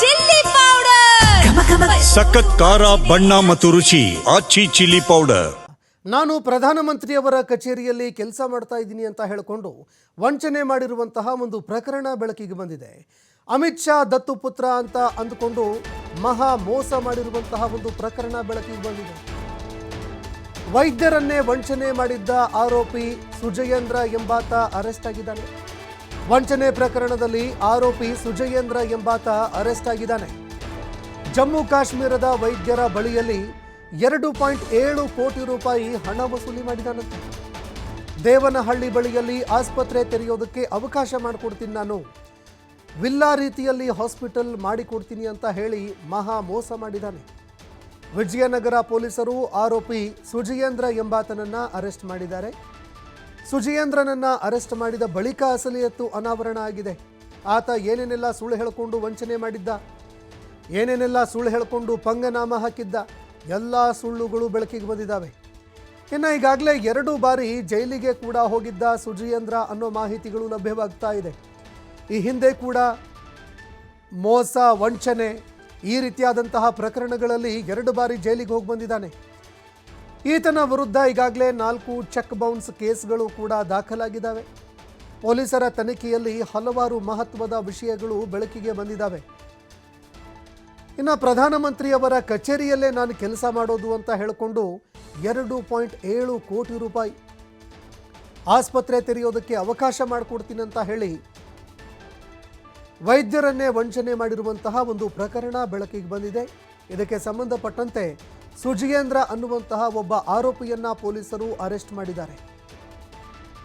Chilli powder. ಸಖತ್ ಖಾರ ಬಣ್ಣ ಮತ್ತು ರುಚಿ ಆಚಿ ಚಿಲ್ಲಿ ಪೌಡರ್. ನಾನು ಪ್ರಧಾನಮಂತ್ರಿಯವರ ಕಚೇರಿಯಲ್ಲಿ ಕೆಲಸ ಮಾಡ್ತಾ ಇದ್ದೀನಿ ಅಂತ ಹೇಳಿಕೊಂಡು ವಂಚನೆ ಮಾಡಿರುವಂತಹ ಒಂದು ಪ್ರಕರಣ ಬೆಳಕಿಗೆ ಬಂದಿದೆ. ಅಮಿತ್ ಶಾ ದತ್ತು ಪುತ್ರ ಅಂತ ಅಂದುಕೊಂಡು ಮಹಾ ಮೋಸ ಮಾಡಿರುವಂತಹ ಒಂದು ಪ್ರಕರಣ ಬೆಳಕಿಗೆ ಬಂದಿದೆ. ವೈದ್ಯರನ್ನೇ ವಂಚನೆ ಮಾಡಿದ್ದ ಆರೋಪಿ ಸುಜಯೇಂದ್ರ ಎಂಬಾತ ಅರೆಸ್ಟ್ ಆಗಿದ್ದಾನೆ. ವಂಚನೆ ಪ್ರಕರಣದಲ್ಲಿ ಆರೋಪಿ ಸುಜಯೇಂದ್ರ ಎಂಬಾತ ಅರೆಸ್ಟ್ ಆಗಿದ್ದಾನೆ. ಜಮ್ಮು ಕಾಶ್ಮೀರದ ವೈದ್ಯರ ಬಳಿಯಲ್ಲಿ ಎರಡು ಪಾಯಿಂಟ್ ಏಳು ಕೋಟಿ ರೂಪಾಯಿ ಹಣ ವಸೂಲಿ ಮಾಡಿದಾನಂತೆ ದೇವನಹಳ್ಳಿ ಬಳಿಯಲ್ಲಿ ಆಸ್ಪತ್ರೆ ತೆರೆಯೋದಕ್ಕೆ ಅವಕಾಶ ಮಾಡಿಕೊಡ್ತೀನಿ ನಾನು. ವಿಲ್ಲಾ ರೀತಿಯಲ್ಲಿ ಹಾಸ್ಪಿಟಲ್ ಮಾಡಿಕೊಡ್ತೀನಿ ಅಂತ ಹೇಳಿ ಮಹಾ ಮೋಸ ಮಾಡಿದ್ದಾನೆ. ವಿಜಯನಗರ ಪೊಲೀಸರು ಆರೋಪಿ ಸುಜಯೇಂದ್ರ ಎಂಬಾತನನ್ನ ಅರೆಸ್ಟ್ ಮಾಡಿದ್ದಾರೆ. ಸುಜಯೇಂದ್ರನನ್ನ ಅರೆಸ್ಟ್ ಮಾಡಿದ ಬಳಿಕ ಅಸಲಿಯತ್ತು ಅನಾವರಣ ಆಗಿದೆ. ಆತ ಏನೇನೆಲ್ಲ ಸುಳ್ಳು ಹೇಳಿಕೊಂಡು ವಂಚನೆ ಮಾಡಿದ್ದ? ಏನೇನೆಲ್ಲ ಸುಳ್ಳು ಹೇಳಿಕೊಂಡು ಪಂಗನಾಮ ಹಾಕಿದ್ದ? ಎಲ್ಲ ಸುಳ್ಳುಗಳು ಬೆಳಕಿಗೆ ಬಂದಿದ್ದಾವೆ. ಇನ್ನು ಈಗಾಗಲೇ ಎರಡು ಬಾರಿ ಜೈಲಿಗೆ ಕೂಡ ಹೋಗಿದ್ದ ಸುಜಯೇಂದ್ರ ಅನ್ನೋ ಮಾಹಿತಿಗಳು ಲಭ್ಯವಾಗ್ತಾ ಇದೆ. ಈ ಹಿಂದೆ ಕೂಡ ಮೋಸ, ವಂಚನೆ ಈ ರೀತಿಯಾದಂತಹ ಪ್ರಕರಣಗಳಲ್ಲಿ ಎರಡು ಬಾರಿ ಜೈಲಿಗೆ ಹೋಗಿ ಬಂದಿದ್ದಾನೆ. ಈತನ ವಿರುದ್ಧ ಈಗಾಗಲೇ ನಾಲ್ಕು ಚೆಕ್ ಬೌನ್ಸ್ ಕೇಸ್ಗಳು ಕೂಡ ದಾಖಲಾಗಿದ್ದಾವೆ. ಪೊಲೀಸರ ತನಿಖೆಯಲ್ಲಿ ಹಲವಾರು ಮಹತ್ವದ ವಿಷಯಗಳು ಬೆಳಕಿಗೆ ಬಂದಿದ್ದಾವೆ. ಇನ್ನು ಪ್ರಧಾನಮಂತ್ರಿಯವರ ಕಚೇರಿಯಲ್ಲೇ ನಾನು ಕೆಲಸ ಮಾಡೋದು ಅಂತ ಹೇಳಿಕೊಂಡು ಎರಡು ಪಾಯಿಂಟ್ ಏಳು ಕೋಟಿ ರೂಪಾಯಿ ಆಸ್ಪತ್ರೆ ತೆರೆಯೋದಕ್ಕೆ ಅವಕಾಶ ಮಾಡಿಕೊಡ್ತೀನಿ ಅಂತ ಹೇಳಿ ವೈದ್ಯರನ್ನೇ ವಂಚನೆ ಮಾಡಿರುವಂತಹ ಒಂದು ಪ್ರಕರಣ ಬೆಳಕಿಗೆ ಬಂದಿದೆ. ಇದಕ್ಕೆ ಸಂಬಂಧಪಟ್ಟಂತೆ ಸುಜಯೇಂದ್ರ ಅನ್ನುವಂತಹ ಒಬ್ಬ ಆರೋಪಿಯನ್ನ ಪೊಲೀಸರು ಅರೆಸ್ಟ್ ಮಾಡಿದ್ದಾರೆ.